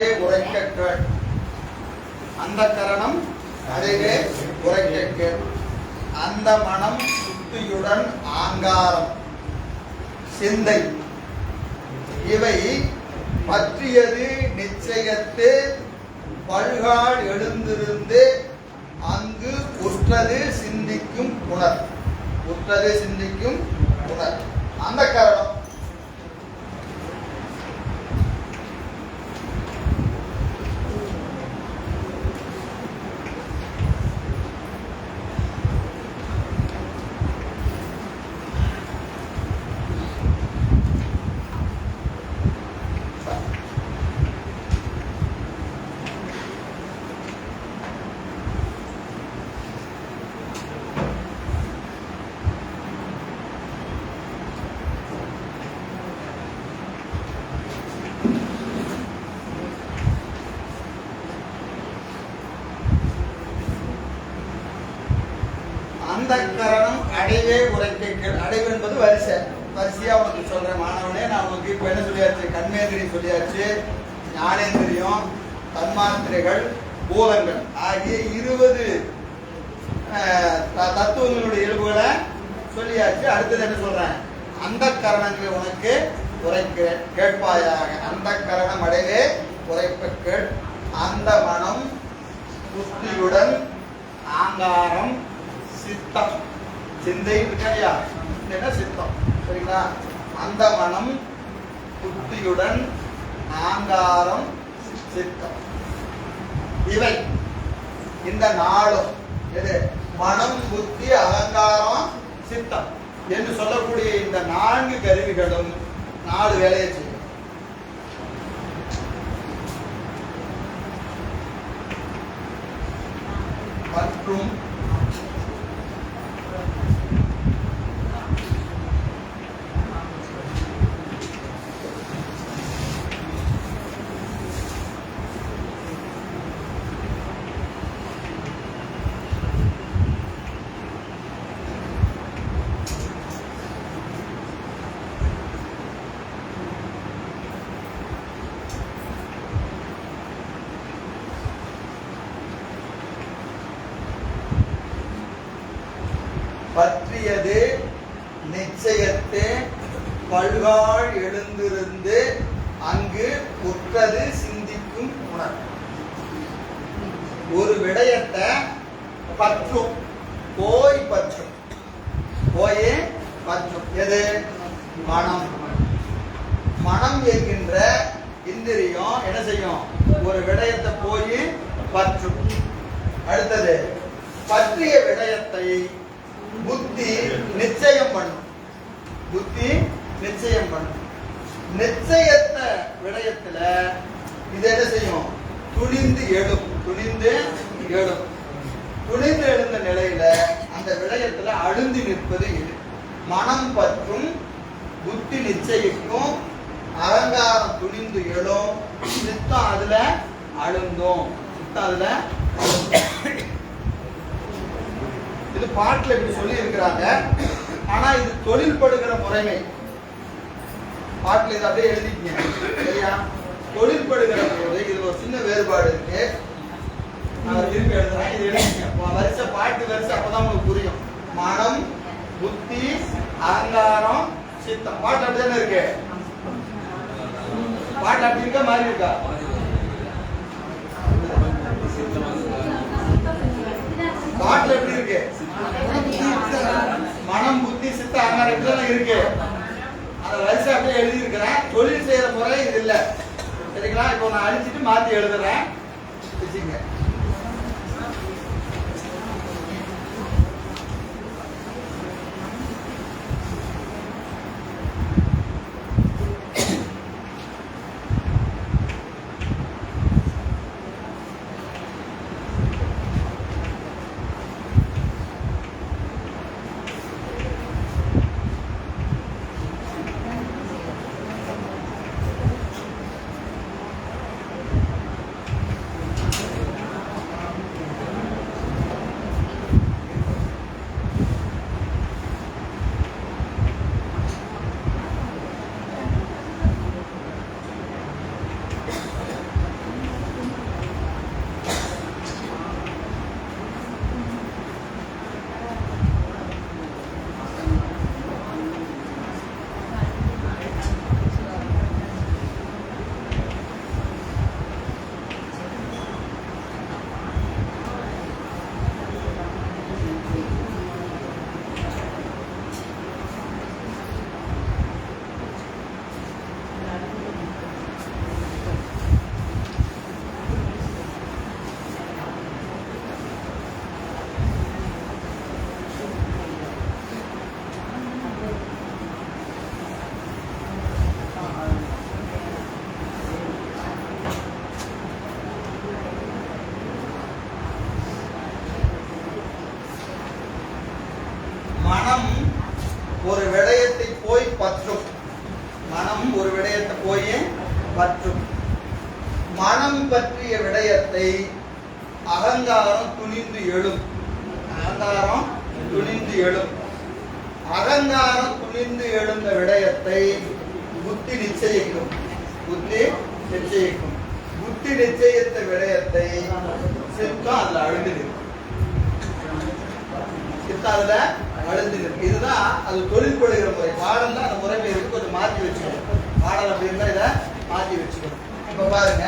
உரைக்க அந்த கரணம் அதுவே உரைக்க அந்த மனம் சுத்தியுடன் ஆங்காரம். சிந்தை. இவை பற்றியது நிச்சயத்து பல்கால் எழுந்திருந்து அங்கு உற்றது சிந்திக்கும் புனர் உற்றது சிந்திக்கும் புனர் அந்த கரணம். அந்த கரணம் அடைவே உரைக்க அடைவு என்பது வரிசை. வரிசையா உனக்கு சொல்கிறேன் மாணவனே நான் உனக்கு இப்ப என்ன சொல்லியாச்சு? கண்மேந்திரி சொல்லியாச்சு. ஞானேந்திரியம் தன்மாத்திரைகள் பூலங்கள் ஆகிய இருபது த- தத்துவங்களுடைய இயல்புகளை சொல்லியாச்சு. அடுத்தது என்ன சொல்றேன்? அந்த கரணங்களை உனக்கு உரைக்க கேட்பாயாக. அந்த கரணம் அடைவே உரைப்ப கேட் அந்த மனம் புத்தியுடன் ஆங்காரம் சித்தம். சிந்தை இருக்கையா சிந்தைனா சித்தம். சரிங்களா? அந்த மனம் புத்தியுடன் ஆங்காரம் சித்தம். இவை இந்த நாளும் எது? மனம் புத்தி அகங்காரம் சித்தம். என்று சொல்லக்கூடிய இந்த நான்கு கருவிகளும் நாலு வேலையை செய்யும் மற்றும் பற்றியது நிச்சயத்தே பல்கால் எழுந்திருந்து அங்கு உற்றது சிந்திக்கும் உணர் ஒரு விடயத்தை பற்றும். போய் பற்றும். போயே பற்றும். எது? மனம். மனம் என்கின்ற இந்திரியம் என்ன செய்யும்? ஒரு விடயத்தை போய் பற்றும். அடுத்தது பற்றிய விடயத்தை புத்தி நிச்சயம் பண்ணும். புத்தி நிச்சயம். பண்ணும் நிச்சயத்த விடயத்துல இது என்ன செய்யும்? துணிந்து எழும். துணிந்து எழும். துணிந்து எழுந்த நிலையில அந்த விடயத்துல அழுந்தி நிற்பது இது மனம் பற்றும் புத்தி நிச்சயிக்கும் அகங்காரம் துணிந்து எழும். சித்தம் அதுல அழுந்தும். சித்தம் அதுல இது பாட்டுல இப்படி சொல்லி இருக்கிறாங்க ஆனா இது தொழில்படுகிற முறைமை. பாட்டுல இதை அப்படியே எழுதிக்கங்க. சரியா? தொழிற்படுகிற போது இது ஒரு சின்ன வேறுபாடு இருக்கு. நான் திருப்பி எழுதுறேன். இது எழுதிக்கங்க. பாட்டு வரிசை அப்பதான் உங்களுக்கு புரியும். மனம் புத்தி அகங்காரம் சித்தம். பாட்டு அப்படிதானே இருக்கு? பாட்டு அப்படி இருக்கா? மாறி இருக்கா? பாட்டுல எப்படி இருக்கு? மனம் புத்தி சித்த அகங்காரம் இப்படிதான் இருக்கு? அந்த வரிசை அப்படியே எழுதியிருக்கிறேன். தொழில் செய்கிற முறை இது இல்லை. சரிங்களா? இப்போ நான் அழிச்சிட்டு மாற்றி எழுதுறேன். வச்சுங்க எழுந்த விடயத்தை புத்தி நிச்சயிக்கும். புத்தி நிச்சயிக்கும். புத்தி நிச்சயித்த விடயத்தை சித்தம் அதுல அழுந்து சித்தம் அதுல அழுந்து இதுதான் அது தொழில்படுகிற முறை. பாடம் தான் அந்த முறை பேருக்கு கொஞ்சம் மாற்றி வச்சுக்கணும். பாடம் அப்படி இருந்தா இதை மாற்றி வச்சுக்கணும். இப்ப பாருங்க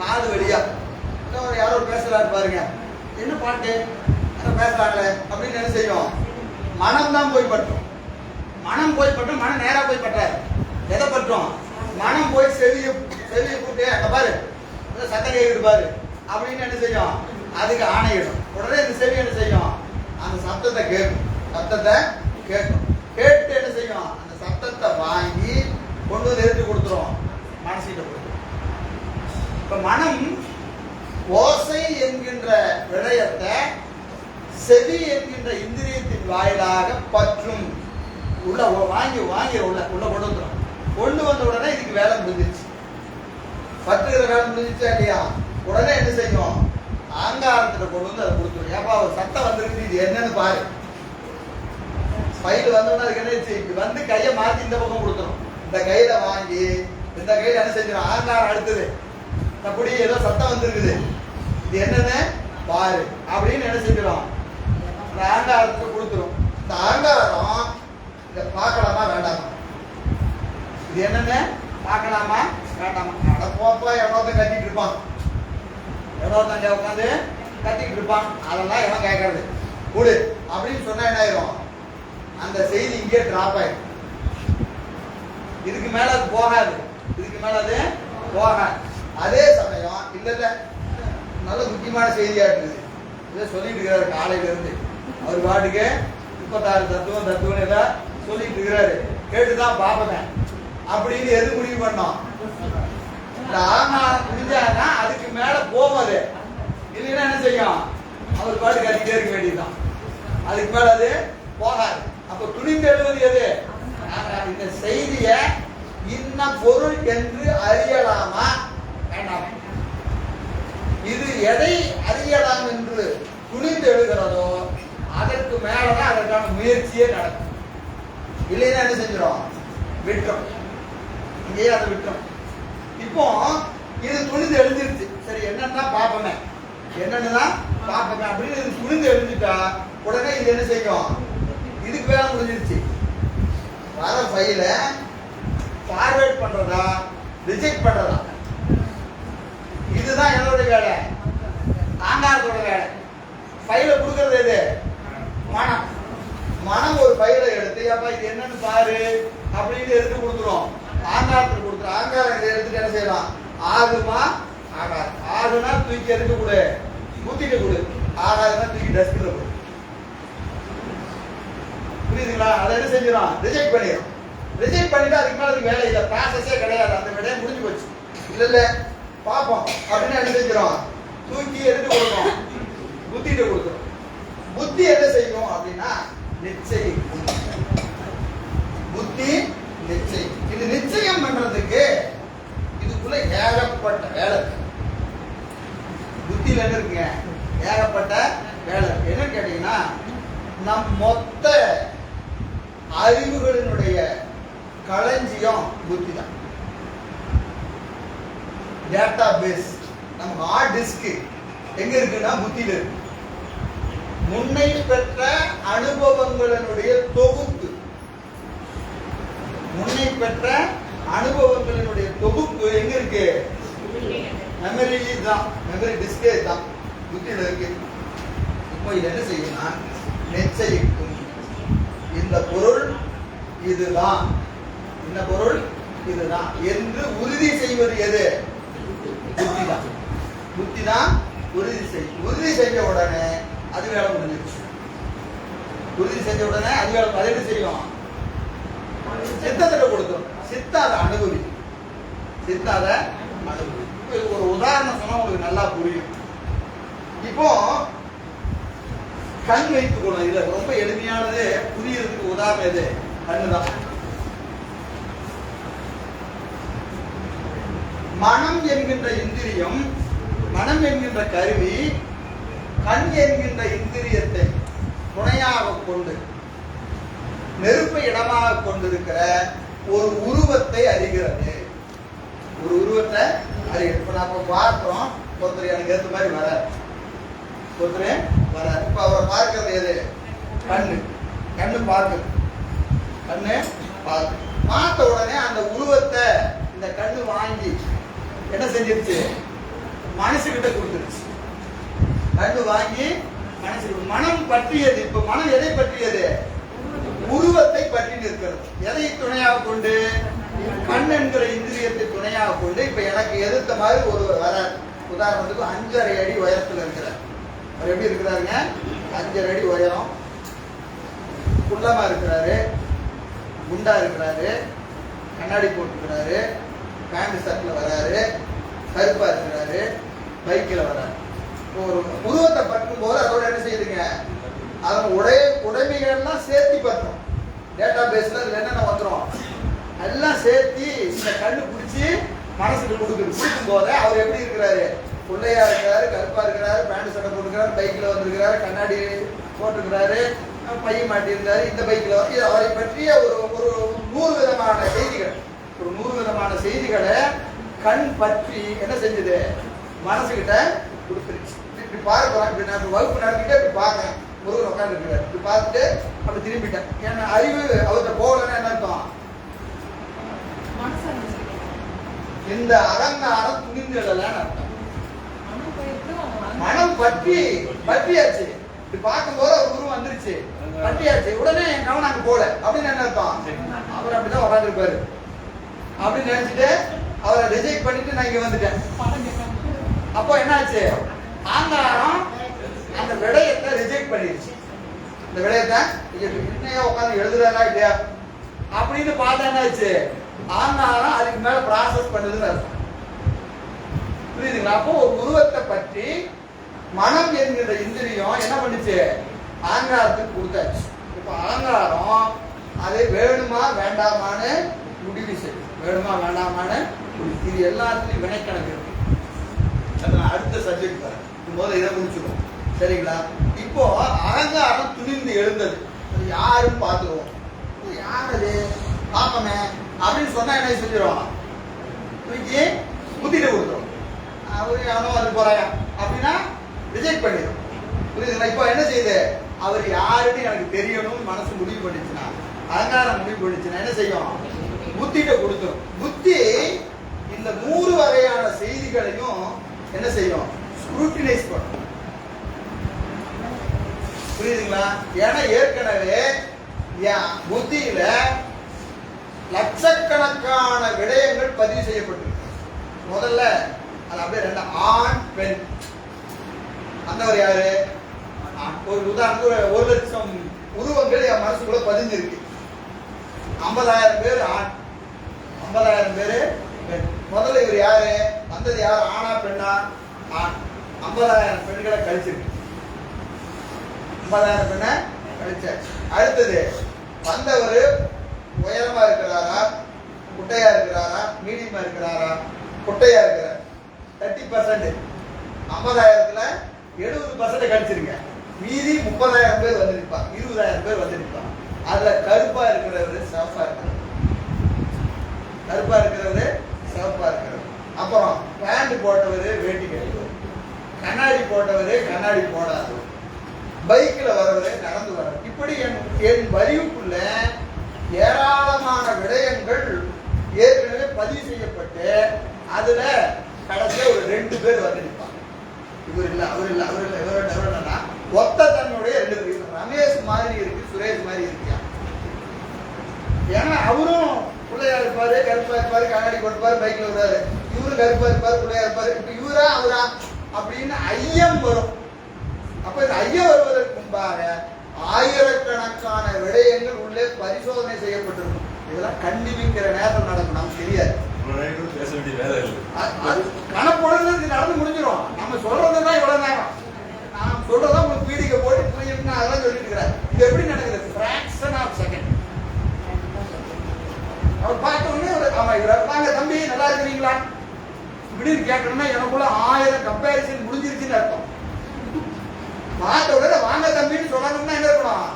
காது வழியா. இன்னும் ஒரு யாரோ பேசுறாரு பாருங்க. என்ன பாட்டு? யாரோ பேசுறாங்களே அப்படின்னு என்ன செய்யும்? மனம் தான் போய் பற்றும். மனம் போய் பற்றும் மனம் நேரா போய் பட்டாரு எதை பற்றும்? மனம் போய் செவியை செவியை கூட்டி அங்க பாரு. ஏதோ சத்தம் கேட்குது பாரு. அப்படின்னு என்ன செய்யும்? அதுக்கு ஆணையிடும். உடனே இந்த செவி என்ன செய்யும்? அந்த சத்தத்தை கேட்கும். சத்தத்தை கேட்கும். கேட்டு என்ன செய்யும்? அந்த சத்தத்தை வாங்கி கொண்டு வந்து எடுத்து கொடுத்துரும். மனசிட்ட போய். இப்ப மனம் ஓசை என்கின்ற விடயத்தை செவி என்கின்ற இந்திரியத்தின் வாயிலாக பற்றும். உள்ள வாங்கி வாங்கி உள்ள உள்ள கொண்டு வந்துடும் கொண்டு வந்த உடனே இதுக்கு வேலை முடிஞ்சிருச்சு. பற்றுகிற வேலை முடிஞ்சிச்சா இல்லையா? உடனே என்ன செய்யும்? ஆங்காரத்தில் கொண்டு வந்து அதை கொடுத்துரும். ஏப்பா ஒரு சத்தம் வந்திருக்கு இது என்னன்னு பாரு. ஃபைல் வந்தோடனே அதுக்கு என்ன செய்யும்? இப்படி வந்து கையை மாற்றி இந்த பக்கம் கொடுத்துரும். இந்த கையில் வாங்கி இந்த கையில் என்ன செஞ்சிடும் ஆங்காரம் அடுத்தது. அப்படி ஏதோ சத்தம் வந்துருக்குது. இது என்னன்னு பாரு. அப்படின்னு என்ன செஞ்சிடும் இந்த ஆங்காரத்துக்கு கொடுத்துரும். இந்த ஆங்காரம் இதை பார்க்கலாமா வேண்டாமா? இது என்னன்னு பார்க்கலாமா வேண்டாமா? அட போப்பா எவ்வளோதான் கத்திட்டு இருப்பான். எவ்வளோதான் உட்காந்து கட்டிக்கிட்டு இருப்பான். அதெல்லாம் எவன் கேட்கறது? கொடு. அப்படின்னு சொன்னா என்ன ஆயிரும்? அந்த செய்தி இங்கே டிராப் ஆயிடும் இதுக்கு மேல அது போகாது. இதுக்கு மேல அது போகாது. அதே சமயம் இல்ல இல்ல. நல்ல முக்கியமான செய்தியா இருக்குது. இதை சொல்லிட்டு இருக்கிறாரு காலையில இருந்து அவர் பாட்டுக்கு முப்பத்தாறு தத்துவம் தத்துவம் எல்லாம் சொல்லிட்டு இருக்கிறாரு. கேட்டுதான் பாப்பேன் அப்படின்னு எது முடிவு பண்ணோம்? இந்த ஆகாரம் முடிஞ்சாதான் அதுக்கு மேல போகும் அது. இல்லைன்னா என்ன செய்யும்? அவர் பாட்டு கட்டிட்டே இருக்க வேண்டியதுதான். அதுக்கு மேல அது போகாது. அப்ப துணிந்து எழுவது எது இந்த செய்திய இன்ன பொருள் என்று அறியலாமா? இது எதை அறியலாம் என்று துணிந்து எழுகிறதோ அதற்கு மேலதான் அதற்கான முயற்சியே நடக்கும். இல்லைன்னா என்ன செஞ்சிடும் விட்டுரும். இங்கேயே அதை விட்டோம் இப்போ இது துணிந்து எழுதிருச்சு சரி என்னன்னா பாப்பமே. என்னன்னு தான் பாப்பமே. அப்படின்னு இது துணிந்து எழுதிட்டா உடனே இது என்ன செய்யும்? இதுக்கு வேலை முடிஞ்சிருச்சு. வர ஃபைல ஃபார்வேர்ட் பண்றதா ரிஜெக்ட் பண்றதா? இதுதான் என்னோட வேலை. ஆங்காரத்தோட வேலை. ஃபைலை கொடுக்கறது எது? மனம். மனம் ஒரு ஃபைலை எடுத்து அப்பா இது என்னன்னு பாரு அப்படின்னு எடுத்து கொடுத்துரும். ஆங்காரத்தில் கொடுத்துரும் ஆங்காரம் இதை எடுத்துட்டு என்ன செய்யலாம்? ஆகுமா? ஆகாது. ஆகுனா தூக்கி எடுக்க கொடு? ஊத்திட்டு கொடு. ஆகாதுன்னா தூக்கி டஸ்ட்ல கொடு. புரியுதுங்களா? அதை என்ன செஞ்சிடும் ரிஜெக்ட் பண்ணிடும் ரிஜெக்ட் பண்ணிட்டு அதுக்கு மேலே அதுக்கு வேலை இல்லை. ப்ராசஸே கிடையாது. அந்த வேலையை முடிஞ்சு போச்சு. இல்லை இல்லை. பாப்போம். அப்படின்னு என்ன செஞ்சிடும் தூக்கி எடுத்து கொடுக்கும். புத்திட்டு கொடுத்துரும் புத்தி என்ன செய்யும் அப்படின்னா நிச்சயம். புத்தி நிச்சயம். இது நிச்சயம் பண்றதுக்கு இதுக்குள்ள ஏகப்பட்ட வேலை இருக்கு. புத்தியில என்ன இருக்குங்க? ஏகப்பட்ட வேலை என்னன்னு கேட்டீங்கன்னா நம் மொத்த அறிவுகளினுடைய களஞ்சியம் புத்தி தான் டேட்டா பேஸ் நம்ம ஹார்ட் டிஸ்க்கு எங்க இருக்குன்னா புத்தியில் இருக்கு. முன்னை பெற்ற அனுபவங்களினுடைய தொகுப்பு. முன்னை பெற்ற அனுபவங்களினுடைய தொகுப்பு எங்க இருக்கு? மெமரி தான். மெமரி டிஸ்கே தான். புத்தியில் இருக்கு. இப்போ இது என்ன செய்யும்னா நிச்சயிக்கும் இந்த பொருள் இதுதான். இந்த பொருள் இதுதான். என்று உறுதி செய்வது எது? புத்தி தான் புத்தி தான் உறுதி செய்யும் உறுதி செஞ்ச உடனே அது வேலை முடிஞ்சிருச்சு. உறுதி செஞ்ச உடனே அது வேலை அது என்ன செய்யும். சித்தத்தில் கொடுத்தோம் சித்தாத அதை அனுபவி சித்த அதை அனுபவி ஒரு உதாரணம் சொன்னா உங்களுக்கு நல்லா புரியும். இப்போ கண் வைத்துக் கொள்ளும் இதுல ரொம்ப எளிமையானது புரியறதுக்கு உதாரணம் எது கண்ணு தான் மனம் என்கின்ற இந்திரியம் மனம் என்கின்ற கருவி கண் என்கின்ற இந்திரியத்தை துணையாக கொண்டு நெருப்பை இடமாக கொண்டிருக்கிற ஒரு உருவத்தை அறிகிறது. ஒரு உருவத்தை அறிகிறது. இப்ப நம்ம பார்க்கிறோம். ஒருத்தர் எனக்கு ஏற்ற மாதிரி வர ஒருத்தர் வர இப்ப அவரை பார்க்கறது எது? கண்ணு. கண்ணு பார்க்கு கண்ணு பார்க்கு பார்த்த உடனே அந்த உருவத்தை இந்த கண்ணு வாங்கி என்ன செஞ்சிருச்சு? மனசுகிட்ட கொடுத்துருச்சு. கண்ணு வாங்கி மனசு மனம் பற்றியது இப்ப மனம் எதை பற்றியது? உருவத்தை பற்றி நிற்கிறது. எதை துணையாக கொண்டு? கண் என்கிற இந்திரியத்தை துணையாக கொண்டு இப்ப எனக்கு எதிர்த்த மாதிரி ஒருவர் வர உதாரணத்துக்கு அஞ்சரை அடி உயரத்துல இருக்கிறார். அவர் எப்படி இருக்கிறாருங்க? அஞ்சரை அடி உயரம். குள்ளமா இருக்கிறாரு. குண்டா இருக்கிறாரு. கண்ணாடி போட்டுக்கிறாரு பேண்ட் ஷர்ட்ல வராரு. கருப்பாக இருக்கிறாரு. பைக்கில் வராரு. இப்போ ஒரு புருவத்தை பற்றும் போது அதோட என்ன செய்யுதுங்க? அதன் உடைய உடைமைகள்லாம் சேர்த்து பற்றும் டேட்டா பேஸில் இதுல என்னென்ன வந்துடும் எல்லாம் சேர்த்து இந்த கண்ணு பிடிச்சி மனசுக்கு கொடுக்குது. கொடுக்கும் போதே அவர் எப்படி இருக்கிறாரு? பிள்ளையா இருக்கிறாரு கருப்பா இருக்கிறாரு பேண்ட் சட்டை போட்டுக்கிறாரு பைக்கில் வந்திருக்கிறாரு கண்ணாடி போட்டுக்கிறாரு பையன் மாட்டியிருந்தாரு இந்த பைக்கில் வந்து அவரை பற்றிய ஒரு ஒரு நூறு விதமான செய்திகள். ஒரு நூறு விதமான செய்திகளை கண் பற்றி என்ன செஞ்சது? மனசுகிட்ட கொடுத்துருச்சு. இப்படி பார்க்கலாம் இப்படி நான் வகுப்பு நடத்திட்டே இப்படி பார்க்கறேன். முருகன் உட்காந்துருக்கிறார் இப்படி பார்த்துட்டு அப்படி திரும்பிட்டேன். ஏன்னா அறிவு அவர்கிட்ட போகலன்னா என்ன அர்த்தம்? இந்த அகங்காரம் துணிந்து எழலன்னு அர்த்தம். மனம் பற்றி பற்றியாச்சு. இப்படி பார்க்கும்போது அவர் உருவம் வந்துருச்சு. பற்றியாச்சு. உடனே கவனம் அங்க போல அப்படின்னு என்ன அர்த்தம்? அவர் அப்படிதான் உட்காந்துருப்பாரு அப்படின்னு நினைச்சிட்டு அவரை ரிஜெக்ட் பண்ணிட்டு நான் இங்க வந்துட்டேன். அப்போ என்னாச்சு? ஆங்காரம் அந்த விடயத்தை ரிஜெக்ட் பண்ணிருச்சு. இந்த விடயத்தை இன்னையா உட்காந்து எழுதுறாரா இல்லையா? அப்படின்னு பார்த்தா என்னாச்சு? ஆங்காரம் அதுக்கு மேல ப்ராசஸ் பண்ணுதுன்னு அர்த்தம். புரியுதுங்களா? அப்போ ஒரு உருவத்தை பற்றி மனம் என்கிற இந்திரியம் என்ன பண்ணுச்சு? ஆங்காரத்துக்கு கொடுத்தாச்சு. இப்போ ஆங்காரம் அதை வேணுமா வேண்டாமான்னு முடிவு செய்யும் வேணுமா வேண்டாமான்னு இது எல்லாத்துலேயும் வினைக்கணக்கு இருக்கு. அது நான் அடுத்த சப்ஜெக்ட் வரேன் முதல்ல இதை முடிச்சுக்கோம் சரிங்களா? இப்போ அகங்காரம் துணிந்து எழுந்தது. அது யாருன்னு பார்த்துருவோம் யார் அது பாப்பமே அப்படின்னு சொன்னா என்ன செஞ்சிருவான் தூக்கி புத்திட்டு கொடுத்துரும் அவரு யாரோ அது போறாயா? அப்படின்னா ரிஜெக்ட் பண்ணிடும் புரியுதுங்களா? இப்போ என்ன செய்யுது? அவர் யாருன்னு எனக்கு தெரியணும்னு மனசு முடிவு பண்ணிச்சுன்னா அகங்காரம் முடிவு பண்ணிச்சுன்னா என்ன செய்யும்? புத்திகிட்ட கொடுத்துரும் புத்தி இந்த நூறு வகையான செய்திகளையும் என்ன செய்யும்? ஸ்க்ரூட்டினைஸ் பண்ணும். புரியுதுங்களா? ஏன்னா ஏற்கனவே என் புத்தியில லட்சக்கணக்கான விடயங்கள் பதிவு செய்யப்பட்டிருக்கு. முதல்ல அது அப்படியே ரெண்டு ஆண் பெண். அந்தவர் யாரு? ஒரு உதாரணத்துக்கு ஒரு- ஒரு லட்சம் உருவங்கள் என் மனசுக்குள்ள பதிஞ்சிருக்கு. ஐம்பதாயிரம் பேர் ஆண். ஐம்பதாயிரம் பேர். பெண் முதல்ல இவர் யாரு? வந்தது யார்? ஆணா பெண்ணா? ஆண். ஐம்பதாயிரம் பெண்களை கழிச்சிருக்கு ஐம்பதாயிரம் பெண்ணை கழிச்சாச்சு. அடுத்தது வந்தவர் உயரமா இருக்கிறாரா? குட்டையா இருக்கிறாரா? மீடியமா இருக்கிறாரா? குட்டையா இருக்கிறார். தேர்ட்டி பர்சன்ட் ஐம்பதாயிரத்துல எழுபது பர்சன்ட் கழிச்சிருங்க. மீதி முப்பதாயிரம் பேர் வந்திருப்பான் இருபதாயிரம் பேர் வந்திருப்பான் அதுல கருப்பா இருக்கிறவர் சிவப்பா இருக்கிறார் கருப்பா இருக்கிறவர் சிவப்பா இருக்கிறது. அப்புறம் பேண்ட் போட்டவர் வேட்டி கட்டுவர். கண்ணாடி போட்டவர் கண்ணாடி போடாது. பைக்கில் வரவர் நடந்து வரவர் இப்படி என் என் வரிவுக்குள்ள ஏராளமான விடயங்கள் ஏற்கனவே பதிவு செய்யப்பட்டு அதில் கடைசியாக ஒரு ரெண்டு பேர் வந்து நிற்பாங்க இவர் இல்லை அவர் இல்லை அவர் இல்லை இவர் இவர் ஒத்த தன்னுடைய ரெண்டு பேர் இருக்கு. ரமேஷ் மாதிரி இருக்கு சுரேஷ் மாதிரி இருக்கியா ஏன்னா அவரும் பிள்ளையா இருப்பாரு கருப்பா இருப்பாரு கண்ணாடி போட்டுப்பாரு பைக்ல வருவாரு இவரும் கருப்பா இருப்பாரு பிள்ளையா இருப்பாரு. இப்ப இவரா அவரா அப்படின்னு ஐயம் வரும். அப்ப இந்த ஐயம் வருவதற்கு முன்பாக ஆயிரக்கணக்கான விடயங்கள் உள்ளே பரிசோதனை செய்யப்பட்டிருக்கும். இதெல்லாம் கண்டுபிடிக்கிற நேரம் நடக்கும் நமக்கு தெரியாது. பேச வேண்டிய வேலை கணப்பொழுது நடந்து முடிஞ்சிடும் நம்ம சொல்றது தான் இவ்வளவு நேரம். நான் சொல்றதா உங்களுக்கு பீடிகை போட்டு புரியுதுன்னு அதெல்லாம் சொல்லிட்டு இருக்கிறேன். இது எப்படி நடக்குது? அவர் பார்த்த உடனே ஒரு ஆமா இவர் வாங்க தம்பி நல்லா இருக்கிறீங்களா? இப்படின்னு கேட்கணும்னா எனக்குள்ள ஆயிரம் கம்பேரிசன் முடிஞ்சிருச்சுன்னு அர்த்தம். பார்த்த உடனே வாங்க தம்பின்னு சொல்லணும்னா என்ன இருக்கணும்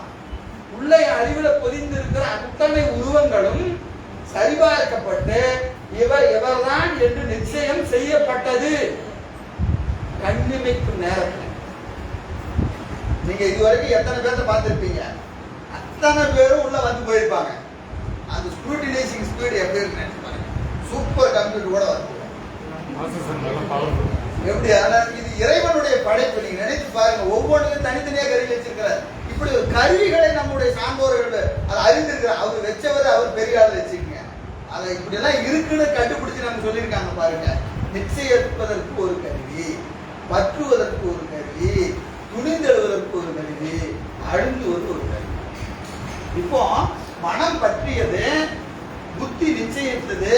உள்ளே அறிவுல பொதிந்திருக்கிற அத்தனை உருவங்களும் சரிபார்க்கப்பட்டு இவர் இவர்தான் என்று நிச்சயம் செய்யப்பட்டது. கண்ணிமைக்கும் நேரத்தில். நீங்க இதுவரைக்கும் எத்தனை பேர்த்த பார்த்திருப்பீங்க? அத்தனை பேரும் உள்ள வந்து போயிருப்பாங்க. அந்த ஸ்க்ரூட்டினைசிங் ஸ்பீடு எப்படி இருக்கு நினைச்சு பாருங்க. சூப்பர் கம்ப்யூட்டர் கூட வந்து எப்படி? ஆனா இது இறைவனுடைய படைப்பு. நீங்க நினைத்து பாருங்க ஒவ்வொன்றுக்கும் தனித்தனியா கருவி வச்சிருக்கிறார். இப்படி ஒரு கருவிகளை நம்முடைய சான்றோர்கள் அதை அறிந்திருக்கிறார் அவர் வச்சவர் அவர் பெரிய ஆள் வச்சுக்கங்க அதை இப்படி எல்லாம் இருக்குன்னு கண்டுபிடிச்சு நம்ம சொல்லியிருக்காங்க பாருங்க. நிச்சயிப்பதற்கு ஒரு கருவி பற்றுவதற்கு ஒரு கருவி துணிந்தெழுவதற்கு ஒரு கருவி அழுந்துவது ஒரு கருவி. இப்போ மனம் பற்றியது புத்தி நிச்சயித்தது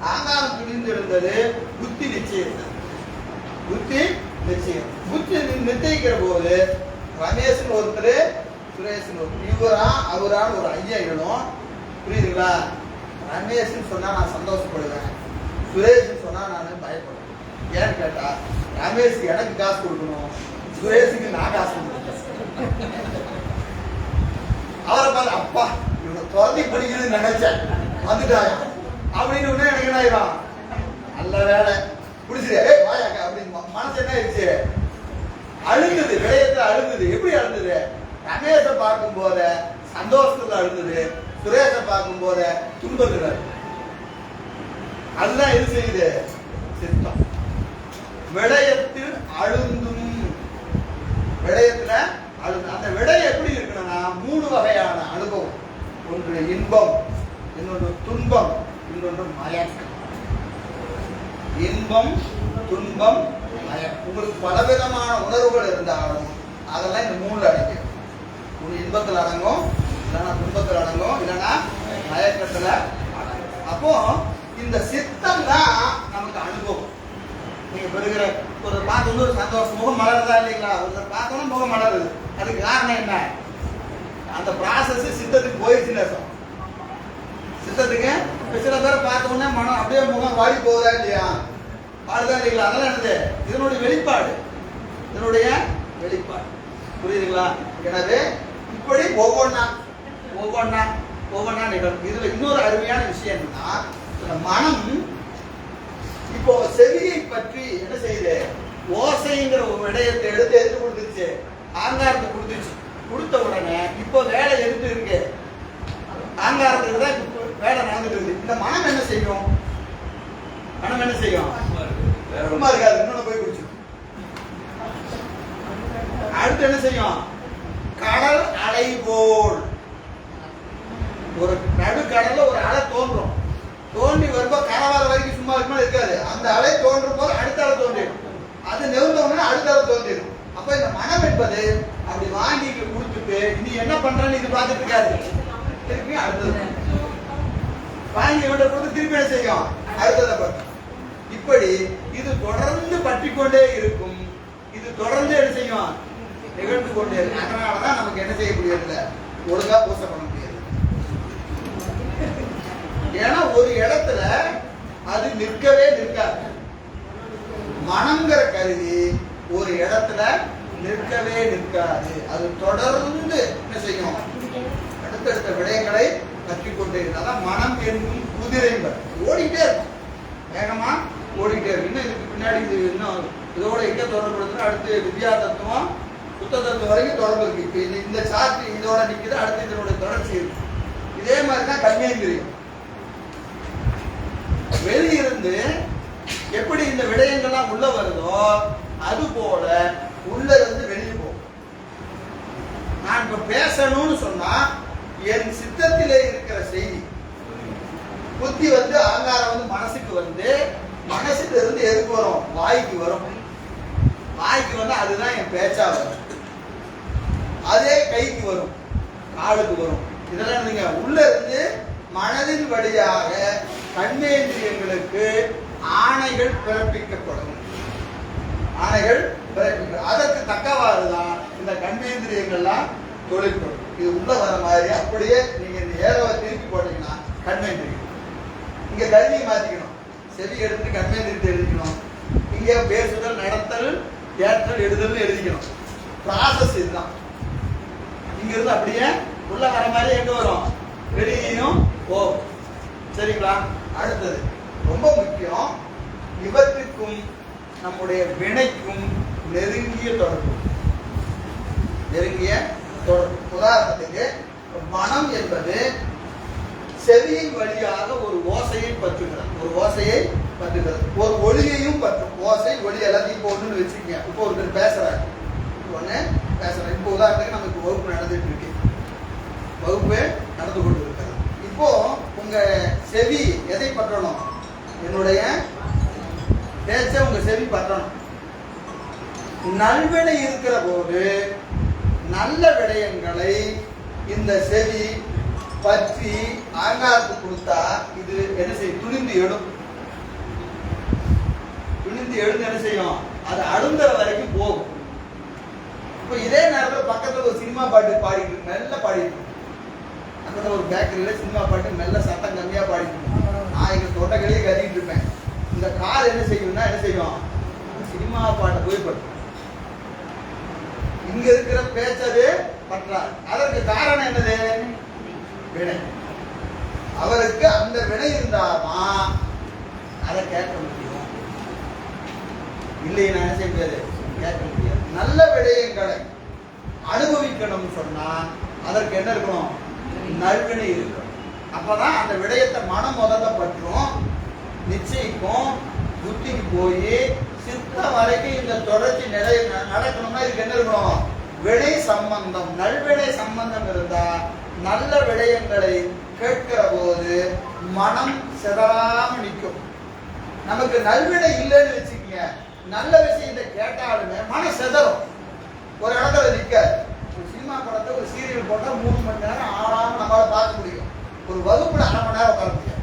ஆகாரம் துணிந்திருந்தது புத்தி நிச்சயித்தது. புத்தி நிச்சயம். புத்தி நிர்ணயிக்கிற போது ரமேஷ்னு ஒருத்தர் சுரேஷ்னு ஒருத்தர். இவரா அவரான்னு ஒரு ஐயா எழும் புரியுதுங்களா? ரமேஷ்னு சொன்னா நான் சந்தோஷப்படுவேன். சுரேஷ்னு சொன்னா நான் பயப்படுவேன். ஏன்னு கேட்டா ரமேஷ்க்கு எனக்கு காசு கொடுக்கணும். சுரேஷுக்கு நான் காசு கொடுக்கணும். அவரை பார்த்து அப்பா. குழந்தை துரத்தி பிடிக்குதுன்னு நினைச்சேன். வந்துட்டாங்க அப்படின்னு உடனே எனக்கு என்ன ஆயிரும்? நல்ல வேலை. பிடிச்சிரு ஏய் வாயாக்கா அப்படின்னு மனசு என்ன ஆயிடுச்சு? அழுகுது விளையத்துல அழுகுது. எப்படி அழுந்தது? ரமேஷை பார்க்கும் போத சந்தோஷத்துல அழுந்தது. சுரேஷை பார்க்கும் போத துன்பத்துல அதுதான் எது செய்யுது. சித்தம். விடயத்தில் அழுந்தும். விடயத்துல அழுது. அந்த விடயம் எப்படி இருக்கணும்னா மூணு வகையான அனுபவம். ஒன்று இன்பம் இன்னொன்று துன்பம் இன்னொன்று மயக்கம். இன்பம் துன்பம் மயம் உங்களுக்கு பலவிதமான உணர்வுகள் இருந்தாலும் அதெல்லாம் இந்த மூணுல அடங்கும். ஒன்று இன்பத்தில் அடங்கும் இல்லைன்னா துன்பத்தில் அடங்கும் இல்லைன்னா மயக்கத்தில் அடங்கும். அப்போ இந்த சித்தம் தான் நமக்கு அனுபவம். நீங்க பெறுகிற ஒரு பார்த்து வந்து ஒரு சந்தோஷம். முகம் மலருதா இல்லைங்களா? ஒரு பார்த்தோன்னா முகம் மலருது. அதுக்கு காரணம் என்ன? அந்த ப்ராசஸ் சித்தத்துக்கு போயிடுச்சுன்னு அர்த்தம். சித்தத்துக்கு இப்ப சில பேரை பார்த்த உடனே மனம் அப்படியே முகம் வாடி போகுதா இல்லையா? வாடுதா இல்லைங்களா? அதெல்லாம் என்னது? இதனுடைய வெளிப்பாடு. இதனுடைய வெளிப்பாடு. புரியுதுங்களா? எனவே இப்படி ஒவ்வொன்றா ஒவ்வொன்றா ஒவ்வொன்றா நிகழும். இதுல இன்னொரு அருமையான விஷயம் என்னன்னா மனம் இப்போ செவியை பற்றி என்ன செய்யுது? ஓசைங்கிற ஒரு விடயத்தை எடுத்து எடுத்து கொடுத்துருச்சு ஆங்காரத்தை கொடுத்துருச்சு கொடுத்த உடனே இப்போ வேலை எடுத்து இருக்கு? ஆங்காரத்துக்கு தான் இப்போ வேலை நடந்துட்டு இருக்குது இந்த மனம் என்ன செய்யும்? மனம் என்ன செய்யும்? வேற சும்மா இருக்காது. இன்னொன்று போய் குடிச்சு. அடுத்து என்ன செய்யும்? கடல் அலை போல். ஒரு நடுக்கடல்ல ஒரு அலை தோன்றும். தோண்டி வரும்போது கரை வரைக்கும் சும்மா இருக்குமா? இருக்காது. அந்த அலை தோன்றும் போது அடுத்த அலை தோன்றிடும். அது நெருந்த உடனே அடுத்த அலை தோன்றிடும். அப்ப இந்த மனம் என்பது அப்படி வாங்கி இங்க நீ என்ன பண்றன்னு இது பார்த்துட்டு இருக்காது திருப்பி அடுத்தது. வாங்கி விட கொடுத்து திருப்பி என்ன செய்யும்? அடுத்ததை பார்த்து இப்படி இது தொடர்ந்து பற்றிக்கொண்டே இருக்கும். இது தொடர்ந்து என்ன செய்யும்? நிகழ்ந்து கொண்டே இருக்கும். அதனாலதான் நமக்கு என்ன செய்ய முடியறதில்ல? ஒழுங்கா பூசை பண்ண முடியாது ஏன்னா ஒரு இடத்துல அது நிற்கவே நிற்காது. மனங்கிற கருவி ஒரு இடத்துல நிற்கவே நிற்காது. அது தொடர்ந்து என்ன செய்யும்? அடுத்தடுத்த விடயங்களை கற்றுக்கொண்டே இருந்தாலும் மனம் என்னும் குதிரை ஓடிக்கிட்டே இருக்கும். வேகமா ஓடிக்கிட்டே இருக்கும். இன்னும் இதுக்கு பின்னாடி இது இன்னும் இதோட எங்க தொடர்புடுத்துனா அடுத்து வித்யா தத்துவம் சுத்த தத்துவம் வரைக்கும் தொடர்பு இருக்கு. இப்போ இது- இந்த சார்ட் இதோட நிக்குது அடுத்து இதனோட தொடர்ச்சி இருக்கு. இதே மாதிரி தான் கன்னியந்திரியம் வெளியிருந்து எப்படி இந்த விடயங்கள்லாம் உள்ள வருதோ அது போல உள்ள இருந்து வெளியே போகும் நான் இப்ப பேசணும்னு சொன்னா என் சித்தத்திலே இருக்கிற செய்தி. புத்தி வந்து அகங்காரம் வந்து மனசுக்கு வந்து மனசுல இருந்து எதுக்கு வரும்? வாய்க்கு வரும். வாய்க்கு வந்து அதுதான் என் பேச்சா வரும். அதே கைக்கு வரும். காலுக்கு வரும். இதெல்லாம் நீங்க உள்ள இருந்து மனதின் வழியாக கண்ணேந்திரியங்களுக்கு ஆணைகள் பிறப்பிக்கப்படும் ஆணைகள் அதற்கு தக்கவாறு தான் இந்த கண்ணேந்திரியங்கள்லாம் தொழிற்படும் இது உள்ள வர மாதிரி அப்படியே நீங்க இந்த ஏரோவை திருப்பி போட்டீங்கன்னா கண்மேந்திரியம். இங்க கருவியை மாத்திக்கணும். செவி எடுத்து கண்மேந்திரியத்தை எழுதிக்கணும். இங்க பேசுதல் நடத்தல் ஏற்றல் எழுதல்னு எழுதிக்கணும். ப்ராசஸ் இதுதான். இங்க இருந்து அப்படியே உள்ள வர மாதிரி எங்க வரும்? வெளியும் ஓ சரிங்களா? அடுத்தது ரொம்ப முக்கியம் இவற்றுக்கும் நம்முடைய வினைக்கும் நெருங்கிய தொடர்பு. நெருங்கிய தொடர்பு. உதாரணத்துக்கு மனம் என்பது செவியின் வழியாக ஒரு ஓசையை பற்றுகிறது. ஒரு ஓசையை பற்றுகிறது. ஒரு ஒளியையும் பற்றும். ஓசை ஒளி எல்லாத்தையும் இப்போ ஒன்று வச்சுக்கோங்க. இப்போ ஒருத்தர் பேசுறாரு. ஒன்று பேசுறாரு. இப்போ உதாரணத்துக்கு நமக்கு வகுப்பு நடந்துட்டு இருக்கு. வகுப்பு நடந்து கொண்டு இருக்கிறது இப்போ உங்க செவி எதை பற்றணும்? என்னுடைய பேச்ச உங்க செவி பற்றணும். நல்வினை இருக்கிற போது நல்ல விடயங்களை இந்த செவி பற்றி ஆங்காரத்துக்கு கொடுத்தா இது என்ன செய்யும்? துணிந்து எடும் துணிந்து எழுந்து என்ன செய்யும்? அது அழுந்துற வரைக்கும் போகும். இப்போ இதே நேரத்தில் பக்கத்தில் ஒரு சினிமா பாட்டு பாடிட்டு மெல்ல பாடிட்டு பக்கத்தில் ஒரு பேக்கரியில் சினிமா பாட்டு மெல்ல சத்தம் கம்மியாக பாடிட்டு நான் எங்கள் தொண்டைகளே கத்திட்டு இருப்பேன். இந்த கால் என்ன செய்யும்னா என்ன செய்யும்? சினிமா பாட்டை போய் பற்றும் இங்க இருக்கிற பேச்சது பற்றாது. அதற்கு காரணம் என்னது? வினை. அவருக்கு அந்த வினை இருந்தாதான் அதை கேட்க முடியும். இல்லை நான் என்ன செய்ய முடியாது? கேட்க முடியாது. நல்ல விடயங்களை அனுபவிக்கணும்னு சொன்னா அதற்கு என்ன இருக்கணும்? நல்வினை இருக்கணும். அப்பதான் அந்த விடயத்தை மனம் முதல்ல பற்றும் நிச்சயிக்கும் புத்திக்கு போய் சித்தம் வரைக்கும் இந்த தொடர்ச்சி நிலை நடக்கணுமா நடக்கணும்னா இதுக்கு என்ன இருக்கணும்? விடை சம்பந்தம். நல்விடை சம்பந்தம் இருந்தா நல்ல விடயங்களை கேட்கிற போது மனம் சிதறாம நிற்கும். நமக்கு நல்விடை இல்லைன்னு வச்சுக்கோங்க. நல்ல விஷயத்தை கேட்டாலுமே மனம் சிதறும். ஒரு இடத்துல நிற்க ஒரு சினிமா படத்தை ஒரு சீரியல் போட்டால் மூணு மணி நேரம் ஆறாம நம்மளால பார்க்க முடியும். ஒரு வகுப்புல அரை மணி நேரம் உட்கார முடியாது.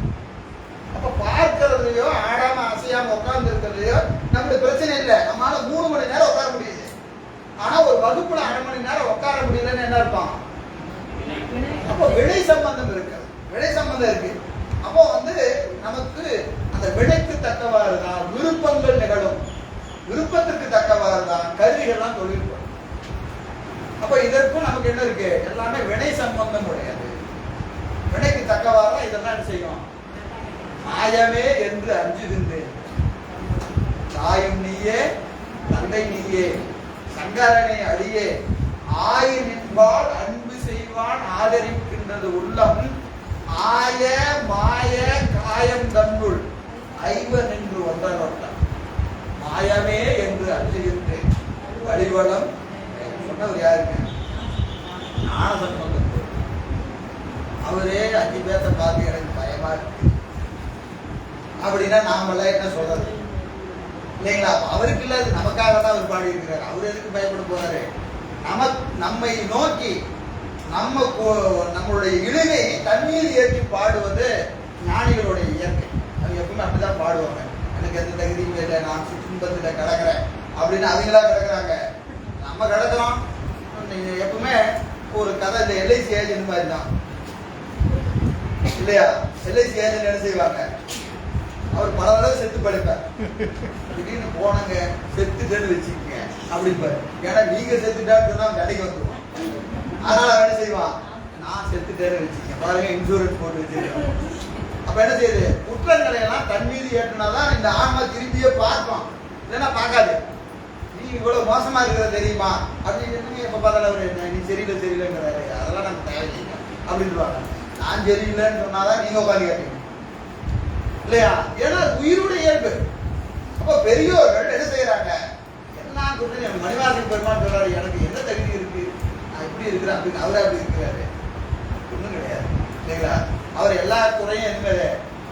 அப்ப பார்க்கறதையோ ஆடாம அசையாம உட்கார இதெல்லாம் தொழில் அப்ப இதற்கும் நமக்கு என்ன இருக்கு? எல்லாமே வினை சம்பந்தம் கிடையாது வினைக்கு தக்கவாறு இதெல்லாம் என்ன செய்யும்? மாயமே என்று அஞ்சுகின்றே தாயும் நீயே தந்தை நீயே சங்கரனை அழியே ஆயிரின்பால் அன்பு செய்வான் ஆதரிக்கின்றது உள்ளம் ஆய மாய காயம் தன்னுள் ஐவன் என்று ஒன்றன். மாயமே என்று அஞ்சுகின்றேன். வழிவளம் சொன்னவர் யாருங்க சொன்னது அவரே அஞ்சு பேர்த்த பார்த்து எனக்கு பயமா இருக்கு. அப்படின்னா நாமெல்லாம் என்ன சொல்றது? இல்லைங்களா? அவருக்கு இல்லாத அது நமக்காக தான் அவர் பாடி இருக்கிறார் அவர் எதுக்கு பயப்பட போறாரு? நம நம்மை நோக்கி நம்ம கோ- நம்மளுடைய இழுவை தண்ணீர் ஏற்றி பாடுவது ஞானிகளுடைய இயற்கை. அவங்க எப்பவுமே அப்படிதான் பாடுவாங்க. எனக்கு எந்த தகுதியும் இல்லை நான் துன்பத்தில் கடக்கிறேன். அப்படின்னு அவங்களா கிடக்குறாங்க. நம்ம கிடக்குறோம். நீங்க எப்பவுமே ஒரு கதை இந்த எல்ஐசி ஏஜென்ட் மாதிரி தான். இல்லையா? எல்ஐசி ஏஜென்ட் என்ன செய்வாங்க? அவர் பல தடவை செத்து படிப்பார் திடீர்னு போனங்க செத்துட்டேன்னு வச்சுக்கோங்க அப்படிப்பாரு ஏன்னா நீங்க செத்துட்டான்னு சொன்னா கடைக்கு வந்துருவான். அதனால என்ன செய்வான்? நான் செத்துட்டேன்னு வச்சுக்கேன் பாருங்க இன்சூரன்ஸ் போட்டு வச்சிருக்கேன். அப்ப என்ன செய்யுது? குற்றங்களை எல்லாம் தன் மீது ஏற்றினாதான் இந்த ஆன்மா திரும்பியே பார்க்கும். இல்லைன்னா பார்க்காது. இவ்வளவு மோசமா இருக்கிற தெரியுமா? அப்படின்னு எப்ப பார்த்தாலும் அவரு நீ சரியில்லை சரியில்லைங்கிறாரு அதெல்லாம் நமக்கு தேவையில்லை அப்படின்றாங்க நான் சரியில்லைன்னு சொன்னாதான் நீங்க உட்காந்து கேட்டீங்க இல்லையா? ஏன்னா உயிரோட இயல்பு. அப்ப பெரியோர்கள் என்ன செய்யறாங்க? என்ன கொடுத்து என் மணிவாசன் பெருமான் சொல்றாரு. எனக்கு என்ன தகுதி இருக்கு? நான் இப்படி இருக்கிறேன். அப்படின்னு அவரே அப்படி இருக்கிறாரு. ஒண்ணும் கிடையாது. இல்லைங்களா? அவர் எல்லா குறையும் என்னது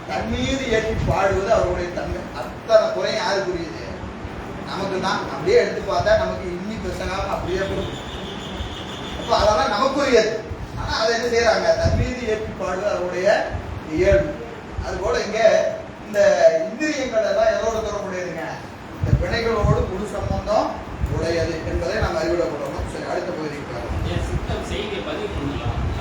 தன் மீது ஏற்றி பாடுவது அவருடைய தன்மை. அத்தனை குறையும் யாருக்குரியது நமக்கு தான் அப்படியே எடுத்து பார்த்தா நமக்கு இன்னி பிரச்சனை அப்படியே கொடுக்கும். அப்போ அதெல்லாம் நமக்குரியது. ஆனால் அதை என்ன செய்கிறாங்க தன்மீது ஏற்பாடு அதனுடைய இயல்பு. அதுபோல் இங்கே இந்த இந்திரியங்கள் எல்லாம் எதோட தொடர்புடையதுங்க இந்த பிணைகளோடு புது சம்பந்தம் உடையது என்பதை நாம் அறிவிடப்படணும். சரி அடுத்த பகுதிக்கு சித்தம் செய்தி பதிவு